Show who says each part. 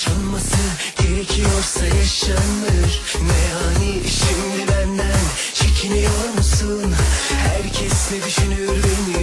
Speaker 1: yaşanması gerekiyorsa yaşanır Ne hani şimdi benden çekiniyor musun? Herkes ne düşünür beni